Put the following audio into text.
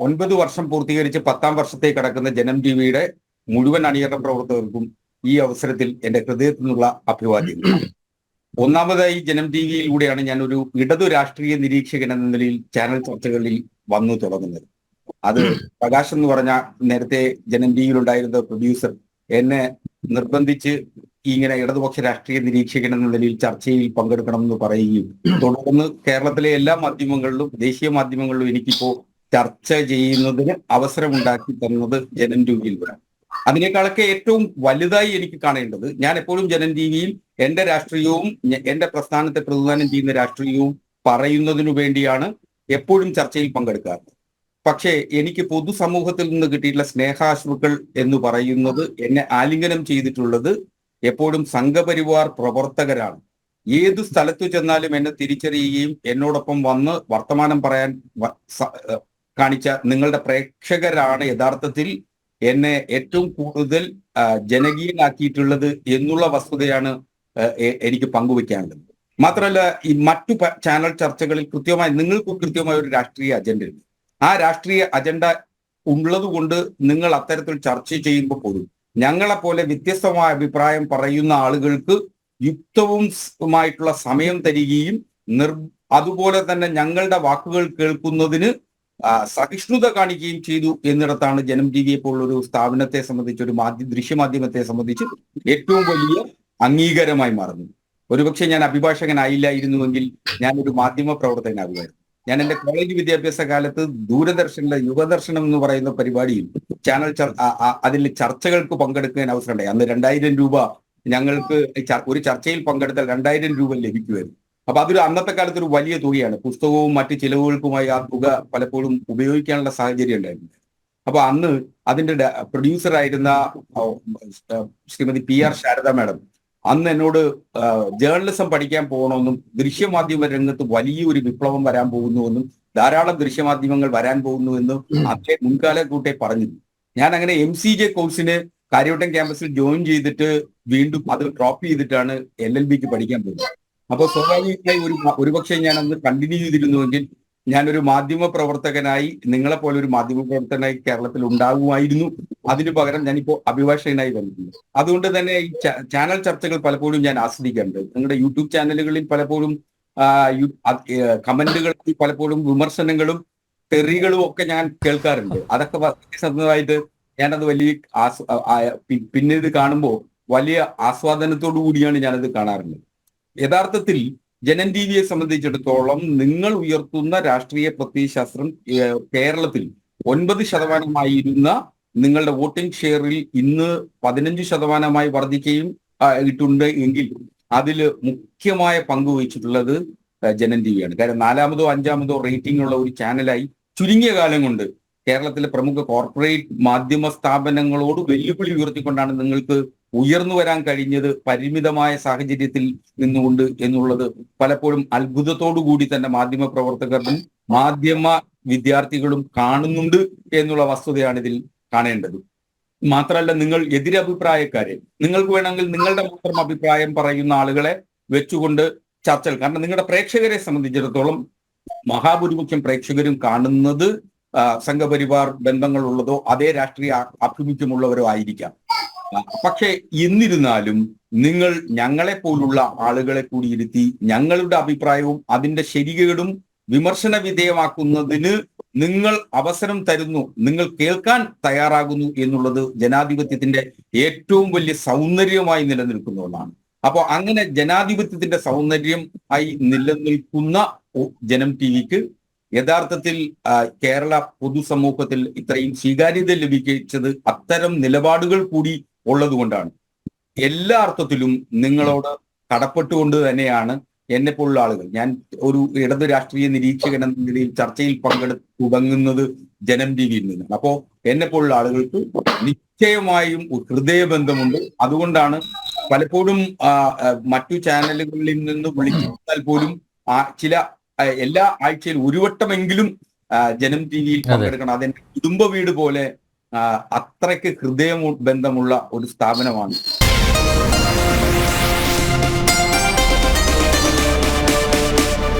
ഒൻപത് വർഷം പൂർത്തീകരിച്ച് പത്താം വർഷത്തേക്ക് കടക്കുന്ന ജനം ടി വിയുടെ മുഴുവൻ അണിയറ പ്രവർത്തകർക്കും ഈ അവസരത്തിൽ എന്റെ ഹൃദയത്തിൽ നിന്നുള്ള അഭിവാദ്യങ്ങൾ. ഒന്നാമതായി ജനം ടി വിയിലൂടെയാണ് ഞാൻ ഒരു ഇടതു രാഷ്ട്രീയ നിരീക്ഷകൻ എന്ന നിലയിൽ ചാനൽ ചർച്ചകളിൽ വന്നു തുടങ്ങുന്നത്. അത് പ്രകാശ് എന്ന് പറഞ്ഞ നേരത്തെ ജനം ടി വിയിലുണ്ടായിരുന്ന പ്രൊഡ്യൂസർ എന്നെ നിർബന്ധിച്ച് ഇങ്ങനെ ഇടതുപക്ഷ രാഷ്ട്രീയ നിരീക്ഷകൻ എന്ന നിലയിൽ ചർച്ചയിൽ പങ്കെടുക്കണമെന്ന് പറയുകയും തുടർന്ന് കേരളത്തിലെ എല്ലാ മാധ്യമങ്ങളിലും ദേശീയ മാധ്യമങ്ങളിലും എനിക്കിപ്പോ ചർച്ച ചെയ്യുന്നതിന് അവസരമുണ്ടാക്കി തന്നത് ജനം ടി വിയിലൂടെയാണ് അതിനേക്കാളൊക്കെ ഏറ്റവും വലുതായി എനിക്ക് കാണേണ്ടത് ഞാൻ എപ്പോഴും ജനൻ ടി വിയിൽ എന്റെ രാഷ്ട്രീയവും എന്റെ പ്രസ്ഥാനത്തെ പ്രതിദാനം ചെയ്യുന്ന രാഷ്ട്രീയവും പറയുന്നതിനു വേണ്ടിയാണ് എപ്പോഴും ചർച്ചയിൽ പങ്കെടുക്കാറ് പക്ഷേ എനിക്ക് പൊതുസമൂഹത്തിൽ നിന്ന് കിട്ടിയിട്ടുള്ള സ്നേഹാശ്രുക്കൾ എന്ന് പറയുന്നത് എന്നെ ആലിംഗനം ചെയ്തിട്ടുള്ളത് എപ്പോഴും സംഘപരിവാർ പ്രവർത്തകരാണ്. ഏത് സ്ഥലത്തു ചെന്നാലും എന്നെ തിരിച്ചറിയുകയും എന്നോടൊപ്പം വന്ന് വർത്തമാനം പറയാൻ കാണിച്ച നിങ്ങളുടെ പ്രേക്ഷകരാണ് യഥാർത്ഥത്തിൽ എന്നെ ഏറ്റവും കൂടുതൽ ജനകീയനാക്കിയിട്ടുള്ളത് എന്നുള്ള വസ്തുതയാണ് എനിക്ക് പങ്കുവെക്കാനുള്ളത്. മാത്രമല്ല ഈ മറ്റു ചാനൽ ചർച്ചകളിൽ കൃത്യമായി നിങ്ങൾക്ക് കൃത്യമായ ഒരു രാഷ്ട്രീയ അജണ്ട ഉണ്ട്. ആ രാഷ്ട്രീയ അജണ്ട ഉള്ളതുകൊണ്ട് നിങ്ങൾ അത്തരത്തിൽ ചർച്ച ചെയ്യുമ്പോൾ പോലും ഞങ്ങളെപ്പോലെ വ്യത്യസ്തമായ അഭിപ്രായം പറയുന്ന ആളുകൾക്ക് യുക്തവുമായിട്ടുള്ള സമയം തരികയും നിർ അതുപോലെ തന്നെ ഞങ്ങളുടെ വാക്കുകൾ കേൾക്കുന്നതിന് സഹിഷ്ണുത കാണിക്കുകയും ചെയ്തു എന്നിടത്താണ് ജനം ടി വിയെ പോലുള്ളൊരു സ്ഥാപനത്തെ സംബന്ധിച്ച് ഒരു മാധ്യ ദൃശ്യമാധ്യമത്തെ സംബന്ധിച്ച് ഏറ്റവും വലിയ അംഗീകാരമായി മാറുന്നത് ഒരുപക്ഷെ ഞാൻ അഭിഭാഷകനായില്ലായിരുന്നുവെങ്കിൽ ഞാൻ ഒരു മാധ്യമ പ്രവർത്തകനാകുമായിരുന്നു. ഞാൻ എന്റെ കോളേജ് വിദ്യാഭ്യാസ കാലത്ത് ദൂരദർശനിലെ യുവദർശനം എന്ന് പറയുന്ന പരിപാടിയിൽ ചാനൽ അതിൽ ചർച്ചകൾക്ക് പങ്കെടുക്കാൻ അവസരമുണ്ടായി. അന്ന് രണ്ടായിരം രൂപ ഞങ്ങൾക്ക് ഒരു ചർച്ചയിൽ പങ്കെടുത്താൽ രണ്ടായിരം രൂപ ലഭിക്കുമായിരുന്നു. അപ്പൊ അതൊരു അന്നത്തെ കാലത്ത് ഒരു വലിയ തുകയാണ്. പുസ്തകവും മറ്റ് ചിലവുകൾക്കുമായി ആ തുക പലപ്പോഴും ഉപയോഗിക്കാനുള്ള സാഹചര്യം ഉണ്ടായിരുന്നു അപ്പൊ അന്ന് അതിന്റെ പ്രൊഡ്യൂസർ ആയിരുന്ന Shrimati P R Sarada madam അന്ന് എന്നോട് ജേർണലിസം പഠിക്കാൻ പോകണമെന്നും ദൃശ്യമാധ്യമ രംഗത്ത് വലിയൊരു വിപ്ലവം വരാൻ പോകുന്നുവെന്നും ധാരാളം ദൃശ്യമാധ്യമങ്ങൾ വരാൻ പോകുന്നുവെന്നും അതേ മുൻകാല കൂട്ടെ പറഞ്ഞിരുന്നു. ഞാൻ അങ്ങനെ എം സി ജെ കോഴ്സിന് കാര്യവട്ടം ക്യാമ്പസിൽ ജോയിൻ ചെയ്തിട്ട് വീണ്ടും അത് ഡ്രോപ്പ് ചെയ്തിട്ടാണ് എൽ എൽ ബിക്ക് പഠിക്കാൻ പോകുന്നത് അപ്പൊ സ്വാഭാവികമായി ഒരു ഒരുപക്ഷെ ഞാൻ അന്ന് കണ്ടിന്യൂ ചെയ്തിരുന്നുവെങ്കിൽ ഞാനൊരു മാധ്യമ പ്രവർത്തകനായി നിങ്ങളെ പോലെ ഒരു മാധ്യമ പ്രവർത്തകനായി കേരളത്തിൽ ഉണ്ടാകുമായിരുന്നു അതിനു പകരം ഞാനിപ്പോ അഭിഭാഷകനായി വന്നിട്ടുണ്ട്. അതുകൊണ്ട് തന്നെ ഈ ചാനൽ ചർച്ചകൾ പലപ്പോഴും ഞാൻ ആസ്വദിക്കാറുണ്ട്. നിങ്ങളുടെ യൂട്യൂബ് ചാനലുകളിൽ പലപ്പോഴും കമന്റുകളിൽ പലപ്പോഴും വിമർശനങ്ങളും തെറികളും ഒക്കെ ഞാൻ കേൾക്കാറുണ്ട്. അതൊക്കെ സത്യസന്ധമായിട്ട് ഞാനത് വലിയ പിന്നെ ഇത് കാണുമ്പോൾ വലിയ ആസ്വാദനത്തോടു കൂടിയാണ് ഞാനത് കാണാറുള്ളത്. യഥാർത്ഥത്തിൽ ജനൻ ടി വിയെ സംബന്ധിച്ചിടത്തോളം നിങ്ങൾ ഉയർത്തുന്ന രാഷ്ട്രീയ പ്രത്യയശാസ്ത്രം കേരളത്തിൽ ഒൻപത് ശതമാനമായിരുന്ന നിങ്ങളുടെ വോട്ടിംഗ് ഷെയറിൽ ഇന്ന് പതിനഞ്ച് ശതമാനമായി വർദ്ധിക്കുകയും ഇട്ടുണ്ട് എങ്കിൽ അതിൽ മുഖ്യമായ പങ്ക് വഹിച്ചിട്ടുള്ളത് ജനൻ ടി വിയാണ് കാരണം നാലാമതോ അഞ്ചാമതോ റേറ്റിംഗ് ഉള്ള ഒരു ചാനലായി ചുരുങ്ങിയ കാലം കൊണ്ട് കേരളത്തിലെ പ്രമുഖ കോർപ്പറേറ്റ് മാധ്യമ സ്ഥാപനങ്ങളോട് വെല്ലുവിളി ഉയർത്തിക്കൊണ്ടാണ് നിങ്ങൾക്ക് ഉയർന്നു വരാൻ കഴിഞ്ഞത് പരിമിതമായ സാഹചര്യത്തിൽ നിന്നുകൊണ്ട് എന്നുള്ളത് പലപ്പോഴും അത്ഭുതത്തോടു കൂടി തന്നെ മാധ്യമ പ്രവർത്തകരും മാധ്യമ വിദ്യാർത്ഥികളും കാണുന്നുണ്ട് എന്നുള്ള വസ്തുതയാണ് ഇതിൽ കാണേണ്ടത്. മാത്രമല്ല നിങ്ങൾ എതിരഭിപ്രായക്കാരെ നിങ്ങൾക്ക് വേണമെങ്കിൽ നിങ്ങളുടെ മാത്രം അഭിപ്രായം പറയുന്ന ആളുകളെ വെച്ചുകൊണ്ട് ചർച്ചകൾ കാരണം നിങ്ങളുടെ പ്രേക്ഷകരെ സംബന്ധിച്ചിടത്തോളം മഹാഭൂരിപക്ഷം പ്രേക്ഷകരും കാണുന്നത് സംഘപരിവാർ ബന്ധങ്ങളുള്ളതോ അതേ രാഷ്ട്രീയ ആഭിമുഖ്യമുള്ളവരോ ആയിരിക്കാം. പക്ഷേ എന്നിരുന്നാലും നിങ്ങൾ ഞങ്ങളെ പോലുള്ള ആളുകളെ കൂടി ഇരുത്തി ഞങ്ങളുടെ അഭിപ്രായവും അതിന്റെ ശരികേടും വിമർശന വിധേയമാക്കുന്നതിന് നിങ്ങൾ അവസരം തരുന്നു. നിങ്ങൾ കേൾക്കാൻ തയ്യാറാകുന്നു എന്നുള്ളത് ജനാധിപത്യത്തിന്റെ ഏറ്റവും വലിയ സൗന്ദര്യമായി നിലനിൽക്കുന്ന ഒന്നാണ്. അപ്പോൾ അങ്ങനെ ജനാധിപത്യത്തിന്റെ സൗന്ദര്യം ആയി നിലനിൽക്കുന്ന ജനം ടി വിക്ക് യഥാർത്ഥത്തിൽ കേരള പൊതുസമൂഹത്തിൽ ഇത്രയും സ്വീകാര്യത ലഭിച്ചത് അത്തരം നിലപാടുകൾ കൂടി ഉള്ളതുകൊണ്ടാണ്. എല്ലാ അർത്ഥത്തിലും നിങ്ങളോട് കടപ്പെട്ടുകൊണ്ട് തന്നെയാണ് എന്നെ പോലുള്ള ആളുകൾ. ഞാൻ ഒരു ഇടത് രാഷ്ട്രീയ നിരീക്ഷകൻ എന്ന നിലയിൽ ചർച്ചയിൽ പങ്കെടുത്ത് തുടങ്ങുന്നത് ജനം ടി വിയിൽ നിന്നാണ്. അപ്പോ എന്നെ പോലുള്ള ആളുകൾക്ക് നിശ്ചയമായും ഹൃദയബന്ധമുണ്ട്. അതുകൊണ്ടാണ് പലപ്പോഴും മറ്റു ചാനലുകളിൽ നിന്ന് വിളിച്ചാൽ പോലും ആ ചില എല്ലാ ആഴ്ചയിൽ ഒരു വട്ടമെങ്കിലും ആ, ജനം ടി വിയിൽ പങ്കെടുക്കണം. അതെന്റെ കുടുംബ വീട് പോലെ അത്രയ്ക്ക് ഹൃദയ ബന്ധമുള്ള ഒരു സ്ഥാപനമാണ്.